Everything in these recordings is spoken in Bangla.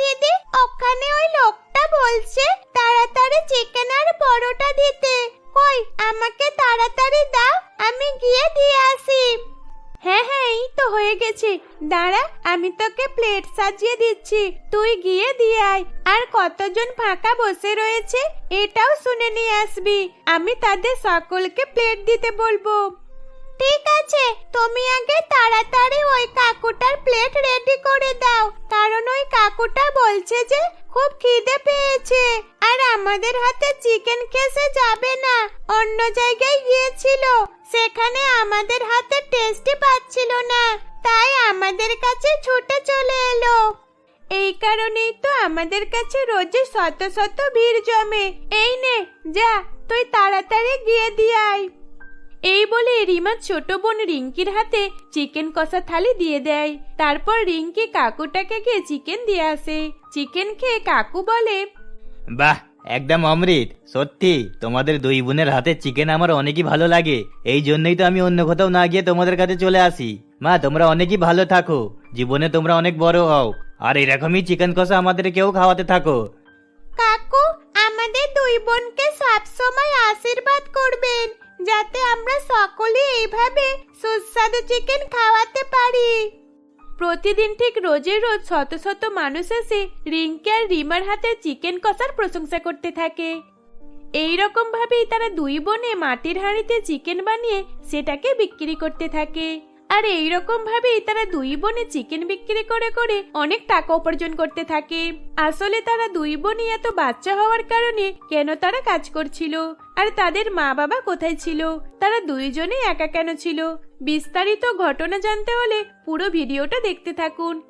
দিদি, ওখানে ওই লোকটা বলছে তাড়াতাড়ি চিকেন আর পরোটা দিতে। কই, আমাকে তাড়াতাড়ি দাও, আমি গিয়ে দিয়ে আসি। হ্যাঁ হ্যাঁ এই তো হয়ে গেছে। দাঁড়া, আমি তোকে প্লেট সাজিয়ে দিচ্ছি। তুই গিয়ে দিয়ে আয়। আর কতজন ফাঁকা বসে রয়েছে, এটাও শুনে নিয়ে আসবি। আমি তাদের সকলকে প্লেট দিতে বলব। ঠিক আছে, তুমি আগে তাড়াতাড়ি ওই কাকুটার প্লেট রেডি করে দাও। কারণ ওই কাকুটা বলছে যে খুব খিদে পেয়েছে। আর আমাদের হাতে চিকেন খেসে যাবে না। অন্য জায়গায় গিয়েছিল। সেখানে আমাদের হাতে টেস্টি পাচ্ছিল না। তাই আমাদের কাছে ছুটে চলে এলো। এই কারণেই তো আমাদের কাছে রোজ শত শত ভিড় জমে। এই নে, যা, তুই তাড়াতাড়ি গিয়ে দিয়ে আয়। এই বলে রিমা ছোট বোন রিঙ্কির হাতে চিকেন কষা থালি দিয়ে দেয়। তারপর রিঙ্কি কাকুটাকে গিয়ে চিকেন দিয়ে আসে। চিকেন খেয়ে কাকু বলে বাহ একদম অমৃত। সত্যি তোমাদের দুই বোনের হাতে চিকেন আমার অনেকই ভালো লাগে। এই জন্যই তো আমি অন্য কোথাও না গিয়ে তোমাদের কাছে চলে আসি। মা তোমরা অনেকই ভালো থাকো। জীবনে তোমরা অনেক বড় হও। আর এরকমই চিকেন কষা আমাদের কেউ খাওয়াতে থাকো। কাকু আমাদের দুই বোনকে সব সময় আশীর্বাদ করবেন। যাতে আমরা সকলে এইভাবে সুস্বাদু চিকেন খাওয়াতে পারি। প্রতিদিন ঠিক রোজের রোজ শত শত মানুষ এসে রিঙ্কি আর রিমার হাতে চিকেন কষার প্রশংসা করতে থাকে। এই রকম ভাবেই তারা দুই বোনে মাটির হাঁড়িতে চিকেন বানিয়ে সেটাকে বিক্রি করতে থাকে। আর এই রকম ভাবেই তারা দুই বোনে চিকেন বিক্রি করে করে অনেক টাকা উপার্জন করতে থাকে। আসলে তারা দুই বোনই এত বাচ্চা হওয়ার কারণে কেন তারা কাজ করছিল? আর তাদের মা বাবা কোথায় ছিল? তারা দুইজনেই একা কেন ছিল? বিস্তারিত ঘটনা জানতে হলে পুরো ভিডিওটা দেখতে থাকুন।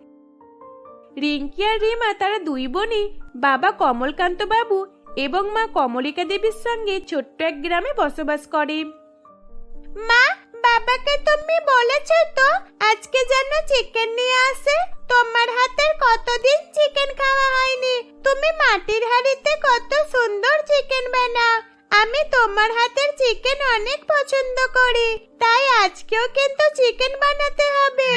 রিঙ্কি আর রিমা তারা দুই বোনই বাবা কমলকান্ত বাবু এবং মা কমলিকা দেবীর সঙ্গে ছোট্ট এক গ্রামে বসবাস করে। মা বাবাকে তুমি বলেছ তো, আজকে যেন চিকেন নিয়ে আসে? তোমার হাতের কতদিন চিকেন খাওয়া হয়নি? তুমি মাটির হাঁড়িতে কত সুন্দর চিকেন বানাও। আমি তোমার হাতের চিকেন অনেক পছন্দ করি, তাই আজকেও কিন্তু চিকেন বানাতে হবে।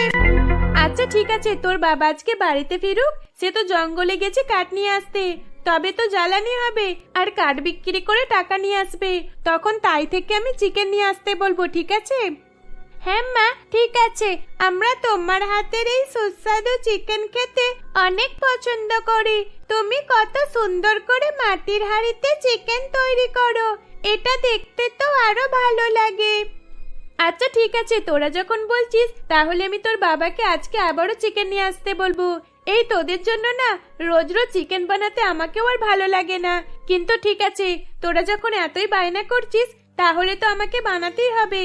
আচ্ছা ঠিক আছে, তোর বাবা আজকে বাড়িতে ফিরুক, সে তো জঙ্গলে গেছে কাঠ নিয়ে আসতে। তবে তো জ্বালানি হবে, আর কাঠ বিক্রি করে টাকা নিয়ে আসবে। তখন তাই থেকে আমি চিকেন নিয়ে আসতে বলব, ঠিক আছে? হ্যাঁ মা, ঠিক আছে। আমরা তোমার হাতের এই সুস্বাদু চিকেন খেতে অনেক পছন্দ করি। তুমি কত সুন্দর করে মাটির হাঁড়িতে চিকেন তৈরি করো। এটা দেখতে তো আরও ভালো লাগে। আচ্ছা ঠিক আছে। তোরা যখন বলছিস, তাহলে আমি তোর বাবাকে আজকে আবারও চিকেন নিয়ে আসতে বলব। এই তোদের জন্য না রোজ রোজ চিকেন বানাতে আমাকেও আর ভালো লাগে না। কিন্তু ঠিক আছে, তোরা যখন এতই বায়না করছিস, তাহলে তো আমাকে বানাতেই হবে।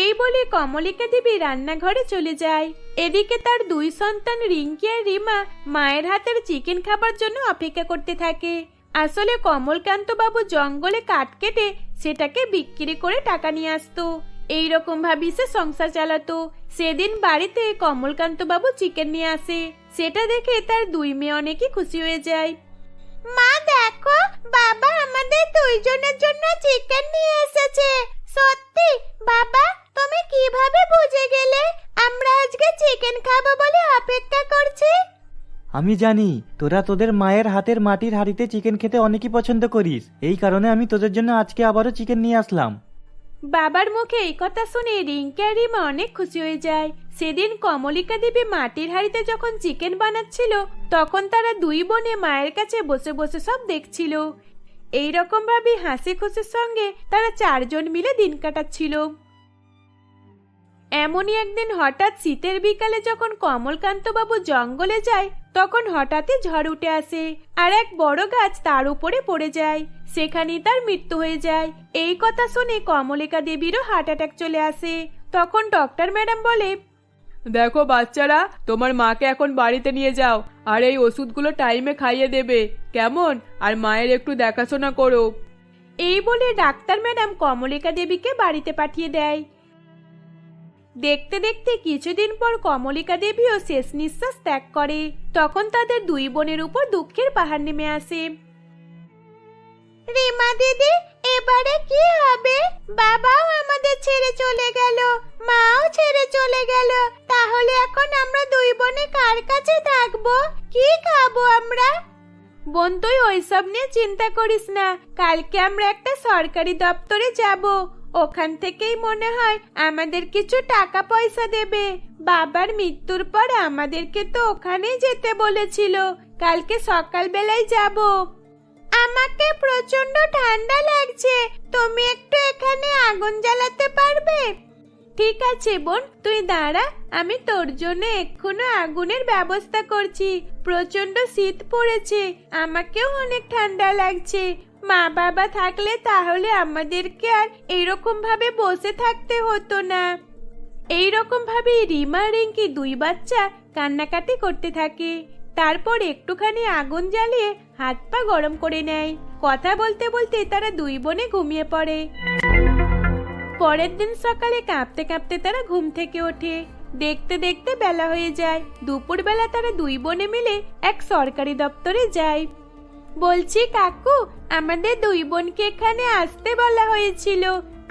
এই বলে কমলিকা দেবী রান্নাঘরে চলে যায়। এদিকে তার দুই সন্তান রিঙ্কি আর রিমা মায়ের হাতের চিকেন খাবার জন্য অপেক্ষা করতে থাকে। আসলে কমলকান্ত বাবু জঙ্গলে কাঠ কেটে সেটাকে বিক্রি করে টাকা নিয়ে আসতো। এই রকম ভাবি সে সংসার চালাতো। সেদিন বাড়িতে কমলকান্ত বাবু চিকেন নিয়ে আসে। সেটা দেখে তার দুই মেয়ে অনেকই খুশি হয়ে যায়। মা, দেখো, বাবা আমাদের দুইজনের জন্য চিকেন নিয়ে এসেছে। সত্যি, বাবা, তুমি কীভাবে বুঝে গেলে আমরা আজকে চিকেন খাব বলে অপেক্ষা করছি? আমি জানি, তোরা তোদের মায়ের হাতের মাটির হাঁড়িতে চিকেন খেতে অনেকই পছন্দ করিস। এই কারণে আমি তোদের জন্য আজকে আবারও চিকেন নিয়ে আসলাম। বাবার মুখে এই কথা শুনে রিঙ্কি রিমা অনেক খুশি হয়ে যায়। সেদিন কমলিকা দেবী মাটির হাড়িতে যখন চিকেন বানাচ্ছিল, তখন তারা দুই বোনে মায়ের কাছে বসে বসে সব দেখছিল। এই রকম ভাবে হাসি খুশির সঙ্গে তারা চারজন মিলে দিন কাটাচ্ছিল। এমনই একদিন হঠাৎ শীতের বিকালে যখন কমলকান্ত বাবু জঙ্গলে যায় তখন হঠাৎই ঝড় উঠে আসে আর এক বড় গাছ তার উপরে পড়ে যায়। সেখানে তার মৃত্যু হয়ে যায়। এই কথা শুনে কমলিকা দেবীরও হার্ট অ্যাটাক চলে আসে। তখন ডক্টর ম্যাডাম বলে দেখো বাচ্চারা তোমার মাকে এখন বাড়িতে নিয়ে যাও। আর এই ওষুধগুলো টাইমে খাইয়ে দেবে। কেমন? আর মায়ের একটু দেখাশোনা করো। এই বলে ডাক্তার ম্যাডাম কমলিকা দেবীকে বাড়িতে পাঠিয়ে দেয়। দেখতে দেখতে কিছুদিন পর কমলিকা দেবীও শেষ নিঃশ্বাস ত্যাগ করে। তখন তাদের দুই বোনের উপর দুঃখের পাহাড় নেমে আসে। রিমা দিদি এবারে কি হবে? বাবাও আমাদের ছেড়ে চলে গেল মাও ছেড়ে চলে গেল। তাহলে এখন আমরা দুই বোনে কার কাছে থাকব? কি খাব আমরা? বোন তুই ওইসব নিয়ে চিন্তা করিস না। কালকে আমরা একটা সরকারি দপ্তরে যাব। ওখান থেকেই মনে হয় আমাদের কিছু টাকা পয়সা দেবে। বাবার মৃত্যুর পর আমাদেরকে তো ওখানেই যেতে বলেছিল। কালকে সকালবেলায় যাব। আমাকে প্রচণ্ড ঠান্ডা লাগছে। তুমি একটু এখানে আগুন জ্বালাতে পারবে? ঠিক আছে বোন, তুই দাঁড়া। আমি তোর জন্য এক্ষুনি আগুনের ব্যবস্থা করছি। প্রচণ্ড শীত পড়েছে। আমাকেও অনেক ঠান্ডা লাগছে। মা বাবা থাকলে তাহলে আমাদেরকে আর এরকম ভাবে বসে থাকতে হতো না। এইরকম ভাবে রিমা রিঙ্কি দুই বাচ্চা কান্নাকাটি করতে থাকে। তারপর একটুখানি আগুন জ্বালিয়ে হাত পা গরম করে নেয়। কথা বলতে বলতে তারা দুই বোনে ঘুমিয়ে পড়ে। পরের দিন সকালে কাঁপতে কাঁপতে তারা ঘুম থেকে ওঠে। দেখতে দেখতে বেলা হয়ে যায়। দুপুরবেলা তারা দুই বোনে মিলে এক সরকারি দপ্তরে যায়। বলছি, কাকু, আমাদের দুই বোনকে এখানে আসতে বলা হয়েছিল।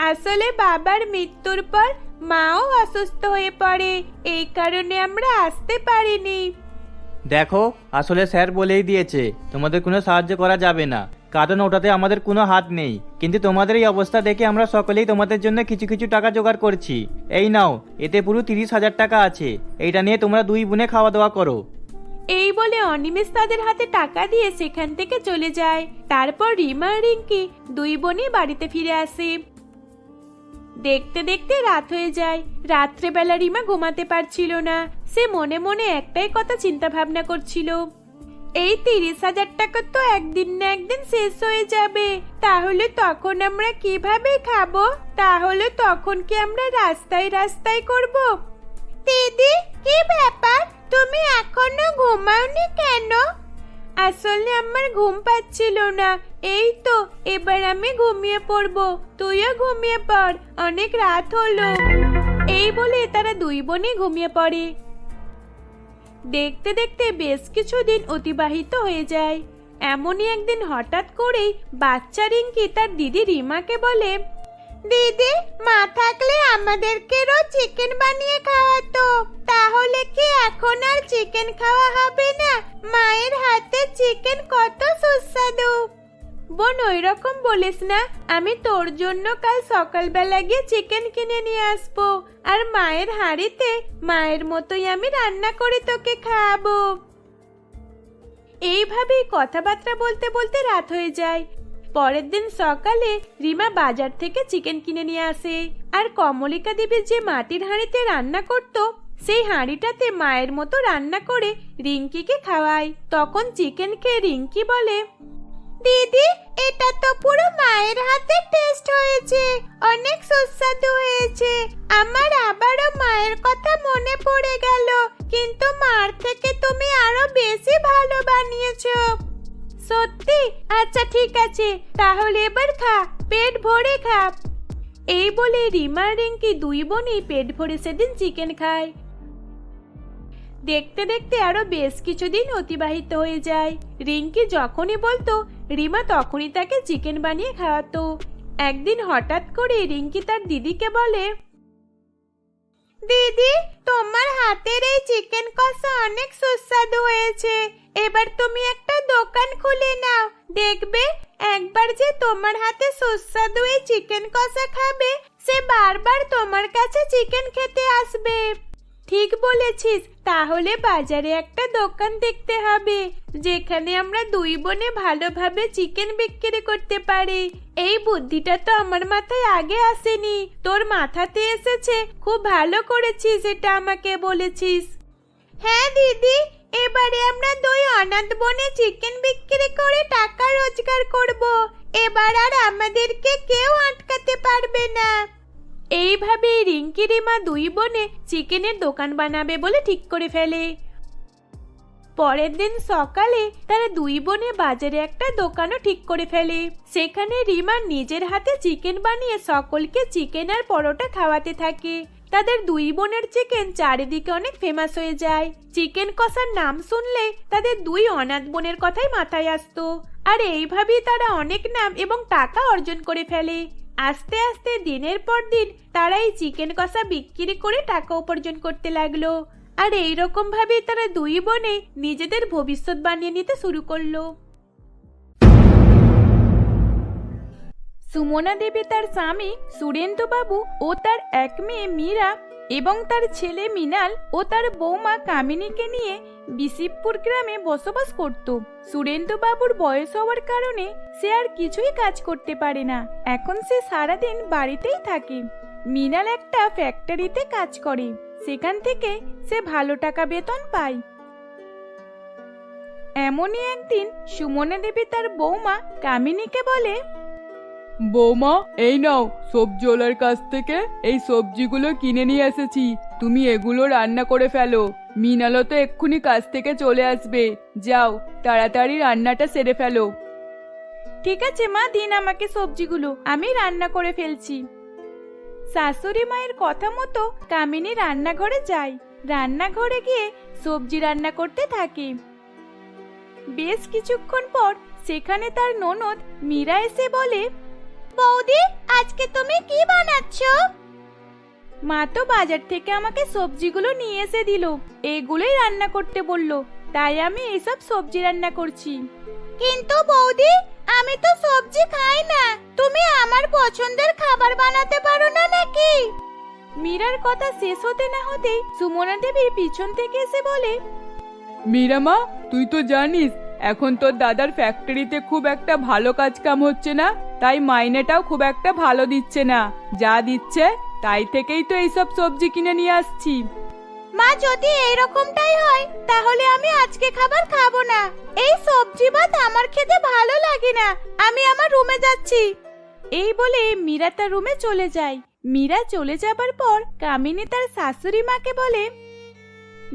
আসলে বাবার মৃত্যুর পর মাও অসুস্থ হয়ে পড়ে, এই কারণে আমরা আসতে পারিনি। দেখো, আসলে স্যার বলেই দিয়েছে, তোমাদের কোনো সাহায্য করা যাবে না। কারণ ওটাতে আমাদের কোনো হাত নেই। কিন্তু তোমাদের এই অবস্থা দেখে আমরা সকলেই তোমাদের জন্য কিছু কিছু টাকা জোগাড় করছি। এই নাও, এতে পুরো তিরিশ হাজার টাকা আছে। এইটা নিয়ে তোমরা দুই বোনে খাওয়া দাওয়া করো। এই বলে অনিমেষ তাদের হাতে টাকা দিয়ে সেখান থেকে চলে যায়। তারপর রিমা আর রিঙ্কি দুই বোনই বাড়িতে ফিরে আসে। দেখতে দেখতে রাত হয়ে যায়। রাত্রেবেলা রিমা ঘুমাতে পারছিল না। সে মনে মনে একটাই কথা চিন্তা ভাবনা করছিল। এই তিরিশ হাজার টাকা তো একদিন না একদিন শেষ হয়ে যাবে। তাহলে তখন আমরা কীভাবে খাব? তাহলে তখন কি আমরা রাস্তায় রাস্তায় করব? দিদি, কি ব্যাপার? আমার ঘুম পাচ্ছিল না। এই তো, এবার আমি ঘুমিয়ে পড়ব। তুইও ঘুমিয়ে পড়, অনেক রাত হলো। এই বলে তারা দুই বোনই ঘুমিয়ে পড়ে। দেখতে দেখতে বেশ কিছু দিন অতিবাহিত হয়ে যায়। এমনই একদিন হঠাৎ করেই বাচ্চা রিঙ্কি তার দিদি রিমাকে বলে দিদি, মা থাকলে আমাদেরকে রোজ চিকেন বানিয়ে খাওয়াতো। তাহলে কি এখন আর চিকেন খাওয়া হবে না? মায়ের হাতে চিকেন কত সুস্বাদু। বোন ওই রকম বলিস না, আমি তোর জন্য কাল সকালবেলা গিয়ে চিকেন কিনে নিয়ে আসব। আর মায়ের হাঁড়িতে মায়ের মতোই আমি রান্না করে তোকে খাওয়াবো। এইভাবেই কথাবার্তা বলতে বলতে রাত হয়ে যায়। পরের দিন সকালে রিমা বাজার থেকে চিকেন কিনে নিয়ে আসে। আর কমলিকা দেবী যে মাটির হাঁড়িতে রান্না করত, সেই হাঁড়িটাতে মায়ের মতো রান্না করে রিঙ্কিকে খাওয়ায়। তখন চিকেন রিঙ্কি বলে, দিদি, এটা তো পুরো মায়ের হাতে টেস্ট হয়েছে, অনেক সুস্বাদু হয়েছে। আমার আবারও মায়ের কথা মনে পড়ে গেল, কিন্তু মার থেকে তুমি আরও বেশি ভালো বানিয়েছো। সত্যি? আচ্ছা ঠিক আছে। তাহলে এবার খা, পেট ভরে খা। এই বলে রিমা রিঙ্কি দুই বোনই পেট ভরে সেদিন চিকেন খায়। দেখতে দেখতে আরও বেশ কিছুদিন অতিবাহিত হয়ে যায়। রিঙ্কি যখনই বলতো, রিমা তখনই তাকে চিকেন বানিয়ে খাওয়াতো। একদিন হঠাৎ করে রিঙ্কি তার দিদিকে বলে দিদি, তোমার হাতের এই চিকেন কষা অনেক সুস্বাদু হয়েছে। এবার তুমি একটা দোকান খুলে নাও। দেখবে, একবার যে তোমার হাতে সুস্বাদু এই চিকেন কষা খাবে, সে বারবার তোমার কাছে চিকেন খেতে আসবে। ঠিক বলেছিস। তাহলে বাজারে একটা দোকান দেখতে হবে, যেখানে আমরা দুই বোনে ভালোভাবে চিকেন বিক্রি করতে পারি। এই বুদ্ধিটা তো আমার মাথায় আগে আসেনি। তোর মাথাতে এসেছে। খুব ভালো করেছিস এটা আমাকে বলেছিস। হ্যাঁ দিদি, এবারে আমরা দুই অনাথ বনে চিকেন বিক্রি করে টাকা রোজগার করব। এবার আর আমাদেরকে কেউ আটকাতে পারবে না। এইভাবে রিঙ্কি রিমা দুই বোনে চিকেনের দোকান বানাবে বলে ঠিক করে ফেলে। পরের দিন সকালে তারা দুই বোনে বাজারে একটা দোকানও ঠিক করে ফেলে। সেখানে রিমা নিজের হাতে চিকেন বানিয়ে সকলকে চিকেন আর পরোটা খাওয়াতে থাকে। তাদের দুই বোনের চিকেন চারিদিকে অনেক ফেমাস হয়ে যায়। চিকেন কষার নাম শুনলে তাদের দুই অনাথ বোনের কথাই মাথায় আসতো। আর এইভাবেই তারা অনেক নাম এবং টাকা অর্জন করে ফেলে। আস্তে আস্তে দিনের পর দিন তারা এই চিকেন কষা বিক্রি করে টাকা উপার্জন করতে লাগল। আর এই রকম ভাবে তারা দুই বোনে নিজেদের ভবিষ্যৎ বানিয়ে নিতে শুরু করল। সুমনা দেবী তার স্বামী সুরেন্দ্র বাবু ও তার এক মেয়ে মীরা এবং তার ছেলে মিনাল ও তার বৌমা কামিনীকে নিয়ে বিশিবপুর গ্রামে বসবাস করত। সুরেন্দ্র বাবুর বয়স হওয়ার কারণে সে আর কিছুই কাজ করতে পারে না। এখন সে সারাদিন বাড়িতেই থাকে। মিনাল একটা ফ্যাক্টরিতে কাজ করে। সেখান থেকে সে ভালো টাকা বেতন পায়। এমনই একদিন সুমনা দেবী তার বৌমা কামিনীকে বলে বৌমা এই নাও সবজিওয়ালার কাছ থেকে এই সবজিগুলো কিনে নিয়ে এসেছি। তুমি এগুলো রান্না করে ফেলো। মিনালো তো এক্ষুনি কাজ থেকে চলে আসবে। যাও তাড়াতাড়ি রান্নাটা সেরে ফেলো। ঠিক আছে মা দিন আমাকে সবজিগুলো। আমি রান্না করে ফেলছি। শাশুড়ি মায়ের কথা মতো কামিনী রান্নাঘরে যায়। রান্নাঘরে গিয়ে সবজি রান্না করতে থাকে। বেশ কিছুক্ষণ পর সেখানে তার ননদ মীরা এসে বলে, বৌদি, আজকে তুমি কি বানাচ্ছ? মা তো বাজার থেকে আমাকে সবজিগুলো নিয়ে এসে দিল। এগুলোই রান্না করতে বলল। তাই আমি এইসব সবজি রান্না করছি। কিন্তু বৌদি আমি তো সবজি খাই না। তুমি আমার পছন্দের খাবার বানাতে পারো না নাকি? মীরার কথা শেষ হতে না হতেই সুমনা দেবী পিছন থেকে এসে বলে, মীরা মা, তুই তো জানিস, এখন তোর দাদার ফ্যাক্টরিতে খুব একটা ভালো কাজ কাম হচ্ছে না, তাই মাইনেটাও খুব একটা ভালো দিচ্ছে না। যা দিচ্ছে, তাই থেকেই তো এইসব সবজি কিনে নিয়ে আসছি। মা, যদি এই রকমটাই হয়, তাহলে আমি আজকে খাবার খাব না। এই সবজি ভাত আমার খেতে ভালো লাগে না। আমি আমার রুমে যাচ্ছি। এই বলে মীরা তার রুমে চলে যায়। মীরা চলে যাবার পর কামিনী তার শাশুড়ি মাকে বলে,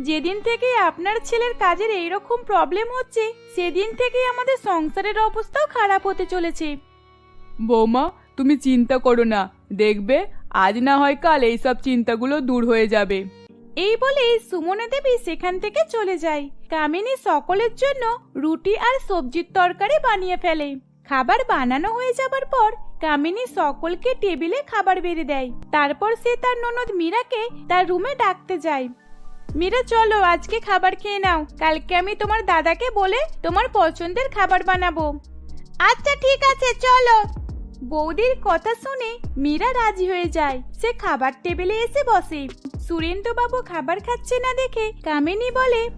যেদিন থেকে আপনার ছেলের কাজের এইরকম প্রবলেম হচ্ছে, সেদিন থেকেই আমাদের সংসারের অবস্থাও খারাপ হতে চলেছে। বৌমা, তুমি চিন্তা করো না। দেখবে, আজ না হয় কাল এইসব চিন্তাগুলো দূর হয়ে যাবে। এই বলে সুমনা দেবী সেখান থেকে চলে যায়। কামিনী সকলের জন্য রুটি আর সবজির তরকারি বানিয়ে ফেলে। খাবার বানানো হয়ে যাবার পর কামিনী সকলকে টেবিলে খাবার বেড়ে দেয়। তারপর সে তার ননদ মীরাকে তার রুমে ডাকতে যায়। মীরা, চলো, আজকে খাবার খেয়ে নাও। কালকে আমি তোমার দাদাকে বলে তোমার পছন্দের খাবার বানাবো। আচ্ছা ঠিক আছে, চলো। বৌদির কথা শুনে মীরা রাজি হয়ে যায়। সে খাবার টেবিলে এসে বসে। সুরেন্দ্রবাবু খাবার খাচ্ছে না দেখে কামিনী বলে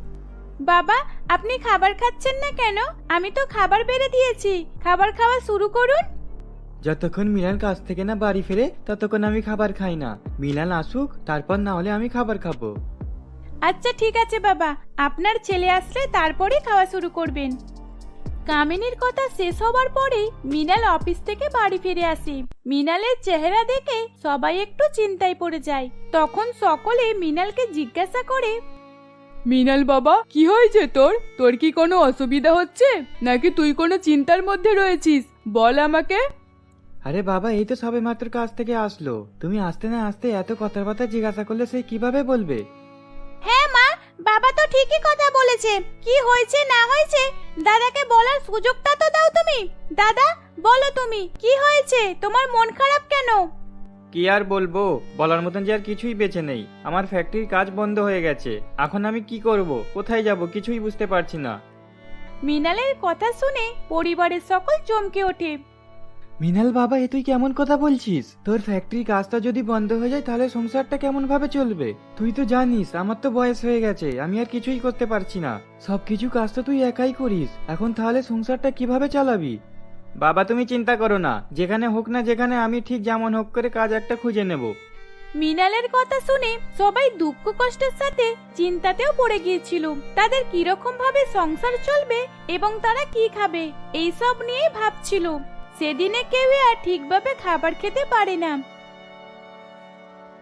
বাবা আপনি খাবার খাচ্ছেন না কেন? আমি তো খাবার বেড়ে দিয়েছি। খাবার খাওয়া শুরু করুন। যতক্ষণ মিলান কাজ থেকে না বাড়ি ফেরে ততক্ষণ আমি খাবার খাই না। মিলান আসুক তারপর না হলে আমি খাবার খাব। আচ্ছা ঠিক আছে বাবা। আপনার ছেলে আসলে তারপরে খাওয়া শুরু করবেন। কামিনীর কথা শেষ হবার পরেই মিনাল অফিস থেকে বাড়ি ফিরে আসি। মিনালের চেহারা দেখে সবাই একটু চিন্তায় পড়ে যায়। তখন সকলে মিনালকে জিজ্ঞাসা করে মিনাল বাবা কি হয়েছে তোর? তোর কি কোনো অসুবিধা হচ্ছে? নাকি তুই কোনো চিন্তার মধ্যে রয়েছিস? বল আমাকে। আরে বাবা এই তো সবে মাত্র কাজ থেকে আসলো। তুমি আসতে না আসতে এত কথাবার্তা জিজ্ঞাসা করলে সে কীভাবে বলবে? বাবা তো ঠিকই কথা বলেছে। কি হয়েছে না হয়েছে? দাদাকে বলার সুযোগটা তো দাও তুমি। দাদা বলো তুমি কি হয়েছে? তোমার মন খারাপ কেন? কি আর বলব? বলার মতন যে আর কিছুই বেঁচে নেই। আমার ফ্যাক্টরির কাজ বন্ধ হয়ে গেছে। এখন আমি কি করব? কোথায় যাব? কিছুই বুঝতে পারছি না। মিনালের কথা শুনে পরিবারের সকল চমকে ওঠে। মিনাল বাবা, এ তুই কেমন কথা বলছিস? তোর ফ্যাক্টরির কাজটা যদি বন্ধ হয়ে যায়, তাহলে সংসারটা কেমন ভাবে চলবে? তুই তো জানিস, আমার তো বয়স হয়ে গেছে, আমি আর কিছুই করতে পারছি না। সবকিছু কাজ তো তুই একাই করিস, এখন তাহলে সংসারটা কীভাবে চালাবি? বাবা, তুমি চিন্তা করো না, যেখানে হোক না যেখানে, আমি ঠিক যেমন হোক করে কাজ একটা খুঁজে নেব। মিনালের কথা শুনে সবাই দুঃখ কষ্টের সাথে চিন্তাতেও পড়ে গিয়েছিল। তাদের কীরকম ভাবে সংসার চলবে এবং তারা কি খাবে, এই সব নিয়েই ভাবছিল। সেদিনে কেউ আর ঠিকভাবে খাবার খেতে পারে না।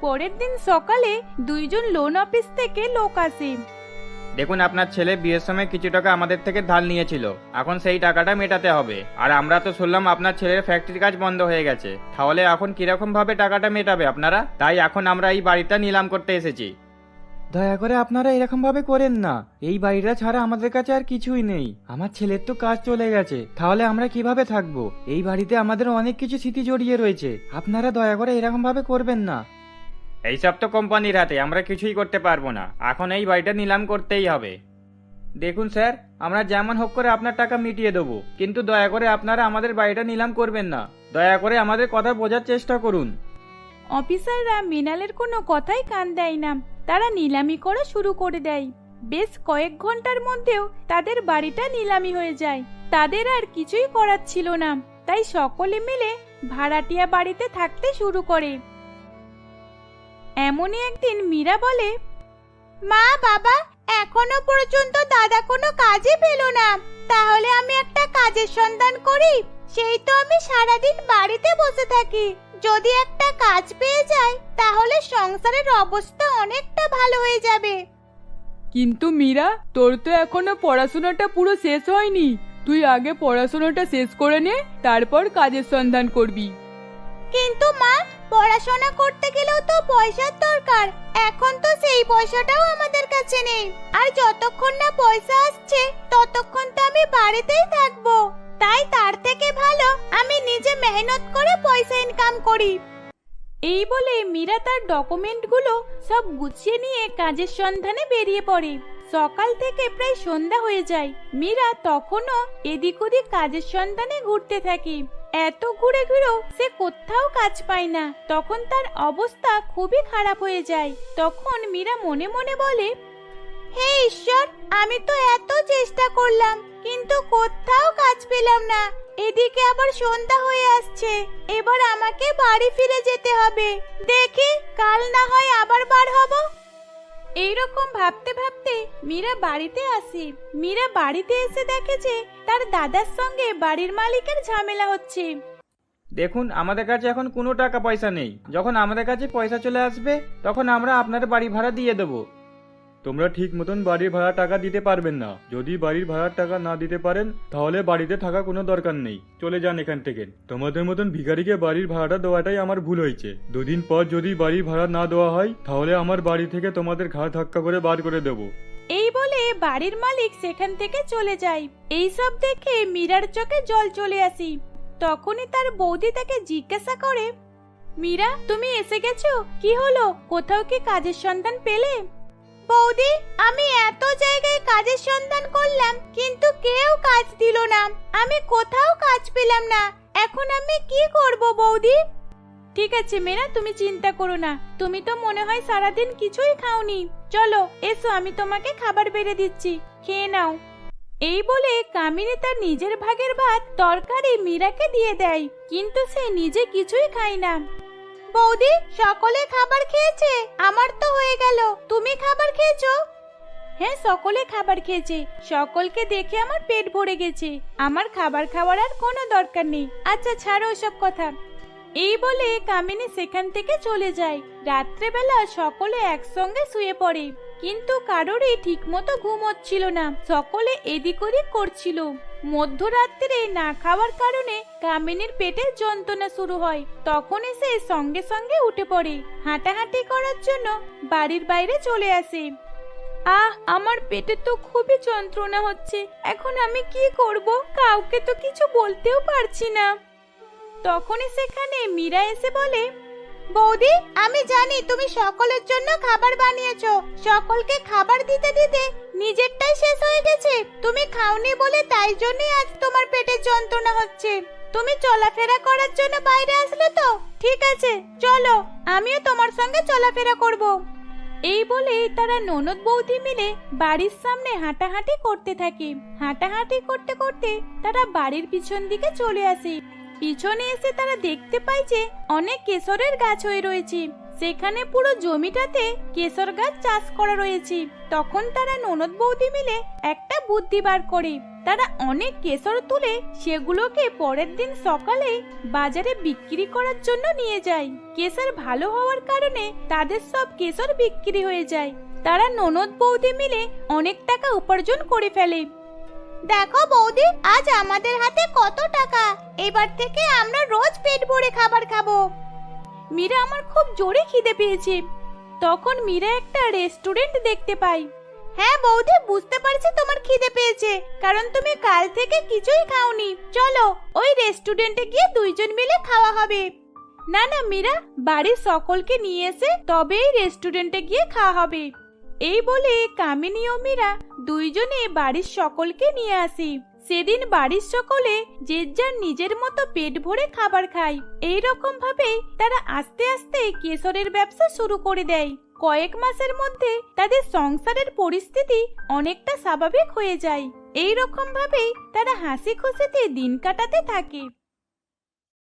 পরের দিন সকালে দুইজন লোন অফিস থেকে লোক আসে। দেখুন, আপনার ছেলে বিয়ের সময় কিছু টাকা আমাদের থেকে ধার নিয়েছিল। এখন সেই টাকাটা মেটাতে হবে। আর আমরা তো শুনলাম আপনার ছেলের ফ্যাক্টরির কাজ বন্ধ হয়ে গেছে। তাহলে এখন কীরকম ভাবে টাকাটা মেটাবে আপনারা? তাই এখন আমরা এই বাড়িটা নিলাম করতে এসেছি। দয়া করে আপনারা এরকম ভাবে করেন না। এই বাড়িটা ছাড়া আমাদের কাছে আর কিছুই নেই। আমার ছেলের তো কাজ চলে গেছে। তাহলে আমরা কীভাবে থাকব? এই বাড়িতে আমাদের অনেক কিছু স্মৃতি জড়িয়ে রয়েছে। আপনারা দয়া করে এরকম ভাবে করবেন না। এইসব তো কোম্পানির হাতে আমরা কিছুই করতে পারব না। এখন এই বাড়িটা নিলাম করতেই হবে। দেখুন স্যার আমরা যেমন হোক করে আপনার টাকা মিটিয়ে দেবো। কিন্তু দয়া করে আপনারা আমাদের বাড়িটা নিলাম করবেন না। দয়া করে আমাদের কথা বোঝার চেষ্টা করুন। অফিসাররা মৃণালের কোনো কথাই কান দেয় না। তারা নিলামি করা শুরু করে দেয়। বেশ কয়েক ঘণ্টার মধ্যেও তাদের বাড়িটা নিলামি হয়ে যায়। তাদের আর কিছুই করার ছিল না। তাই সকলে মিলে ভাড়াটিয়া বাড়িতে থাকতে শুরু করে। এমনই একদিন মীরা বলে, মা, বাবা, এখনও পর্যন্ত দাদা কোনো কাজই পেল না। তাহলে আমি একটা কাজের সন্ধান করি। সেই তো আমি সারাদিন বাড়িতে বসে থাকি। যদি একটা কাজ পেয়ে যাই তাহলে সংসারের অবস্থা অনেকটা ভালো হয়ে যাবে। কিন্তু মীরা তোর তো এখনও পড়াশোনাটা পুরো শেষ হয়নি। তুই আগে পড়াশোনাটা শেষ করে নে তারপর কাজের সন্ধান করবি। কিন্তু মা পড়াশোনা করতে গেলেও তো পয়সার দরকার। এখন তো সেই পয়সাটাও আমাদের কাছে নেই। আর যতক্ষণ না পয়সা আসছে ততক্ষণ তো আমি বাড়িতেই থাকব। তাই তার থেকে ভালো আমি নিজে মেহনত করে পয়সা ইনকাম করি। এই বলে মীরা তার ডকুমেন্টগুলো সব গুছিয়ে নিয়ে কাজের সন্ধানে বেরিয়ে পড়ে। সকাল থেকে প্রায় সন্ধ্যা হয়ে যায়। মীরা তখনও এদিক ওদিক কাজের সন্ধানে ঘুরতে থাকে। এত ঘুরে ঘুরেও সে কোথাও কাজ পায় না। তখন তার অবস্থা খুবই খারাপ হয়ে যায়। তখন মীরা মনে মনে বলে, হে ঈশ্বর, আমি তো এত চেষ্টা করলাম। কিন্তু কোথাও কাজ পেলাম না। এদিকে আবার সন্ধ্যা হয়ে আসছে। এবার আমাকে বাড়ি ফিরে যেতে হবে। দেখি কাল না হয় আবার বার হব। এইরকম ভাবতে ভাবতে মীরা বাড়িতে আসে। মীরা বাড়িতে এসে দেখে যে তার দাদার সঙ্গে বাড়ির মালিকের ঝামেলা হচ্ছে। দেখুন, আমাদের কাছে এখন কোনো টাকা পয়সা নেই। যখন আমাদের কাছে পয়সা চলে আসবে, তখন আমরা আপনার বাড়ি ভাড়া দিয়ে দেবো। তোমরা ঠিক মতন বাড়ির ভাড়া টাকা দিতে পারবেন না। যদি বাড়ির ভাড়ার টাকা না দিতে পারেন, তাহলে বাড়িতে থাকা কোনো দরকার নেই। চলে যান এখান থেকে। তোমাদের মতন ভিখারিকে বাড়ির ভাড়াটা দেওয়াটাই আমার ভুল হয়েছে। দুদিন পর যদি বাড়ির ভাড়া না দেওয়া হয়, তাহলে আমার বাড়ি থেকে তোমাদের ঘাড় ধাক্কা করে বার করে দেবো। এই বলে বাড়ির মালিক সেখান থেকে চলে যায়। এই সব দেখে মীরার চোখে জল চলে আসি। তখনই তার বৌদি তাকে জিজ্ঞাসা করে, মীরা, তুমি এসে গেছো? কি হলো? কোথাও কি কাজের সন্ধান পেলে? বৌদি, আমি এত জায়গায় কাজের সন্ধান করলাম, কিন্তু কেউ কাজ দিল না। আমি কোথাও কাজ পেলাম না। এখন আমি কি করব বৌদি? ঠিক আছে মেয়েরা তুমি চিন্তা করো না। তুমি তো মনে হয় সারাদিন কিছুই খাওনি। চলো, এসো, আমি তোমাকে খাবার বেড়ে দিচ্ছি। খেয়ে নাও। এই বলে কামিনী তার নিজের ভাগের ভাত, তরকারি মীরাকে দিয়ে দেয়, কিন্তু সে নিজে কিছুই খায় না। বৌদি সকলে খাবার খেয়েছে? আমার তো হয়ে গেল। তুমি খাবার খেয়েছো? হ্যাঁ সকলে খাবার খেয়েছে। সকলকে দেখে আমার পেট ভরে গেছে। আমার খাবার খাওয়ার আর কোনো দরকার নেই। আচ্ছা ছাড়ো ওসব কথা। এই বলে কামিনী সেখান থেকে চলে যায়। রাত্রেবেলা সকলে একসঙ্গে শুয়ে পড়ে। কিন্তু কারোরই ঠিকমতো ঘুম হচ্ছিল না। সকলে এদিক ওদিক করছিল। মধ্যরাত্রে না খাওয়ার কারণে কামিনীর পেটে যন্ত্রণা শুরু হয়। তখন এসে সঙ্গে সঙ্গে উঠে পড়ে। হাঁটাহাঁটি করার জন্য বাড়ির বাইরে চলে আসে। আহ, আমার পেটে তো খুবই যন্ত্রণা হচ্ছে। এখন আমি কি করব? কাউকে তো কিছু বলতেও পারছি না। তখনই সেখানে মীরা এসে বলে, বৌদি, আমি জানি তুমি সকলের জন্য খাবার বানিয়েছো। সকলকে খাবার দিতে দিতে নিজেরটাই শেষ হয়ে গেছে। তুমি খাওনি বলে তাই জন্যই আজ তোমার পেটের যন্ত্রণা হচ্ছে। তুমি চলাফেরা করার জন্য বাইরে আসলে তো? ঠিক আছে, চলো, আমিও তোমার সঙ্গে চলাফেরা করব। এই বলে তারা ননদ বৌদি মিলে বাড়ির সামনে হাঁটাহাঁটি করতে থাকে। হাঁটাহাঁটি করতে করতে তারা বাড়ির পিছন দিকে চলে আসে। পিছনে এসে তারা দেখতে পায় যে অনেক কেশরের গাছ হয়ে রয়েছে। সেখানে পুরো জমিটাতে কেশর গাছ চাষ করা রয়েছে। তখন তারা ননদ বৌদি মিলে একটা বুদ্ধি বার করে। তারা অনেক কেশর তুলে সেগুলোকে পরের দিন সকালে বাজারে বিক্রি করার জন্য নিয়ে যায়। কেশর ভালো হওয়ার কারণে তাদের সব কেশর বিক্রি হয়ে যায়। তারা ননদ বৌদি মিলে অনেক টাকা উপার্জন করে ফেলে। দেখো বৌদি, আজ আমাদের হাতে কত টাকা। এবার থেকে আমরা রোজ পেট ভরে খাবার খাব। মীরা আমার খুব জোরে খিদে পেয়েছে। তখন মীরা একটা রেস্টুরেন্ট দেখতে পাই। হ্যাঁ বৌদি বুঝতে পারছি তোমার খিদে পেয়েছে। কারণ তুমি কাল থেকে কিছুই খাওনি। চলো ওই রেস্টুরেন্টে গিয়ে দুইজন মিলে খাওয়া হবে। না না মীরা বাড়ির সকলকে নিয়ে এসে তবেই রেস্টুরেন্টে গিয়ে খাওয়া হবে। এই বলে কামিনী ও মীরা দুইজনে বাড়ির সকলকে নিয়ে আসি। সেদিন বাড়ির সকলে যে যার নিজের মতো পেট ভরে খাবার খায়। এই রকম ভাবে তারা আস্তে আস্তে কেশরের ব্যবসা শুরু করে দেয়। কয়েক মাসের মধ্যে তাদের সংসারের পরিস্থিতি অনেকটা স্বাভাবিক হয়ে যায়। এই রকম ভাবেই তারা হাসি খুশিতে দিন কাটাতে থাকে।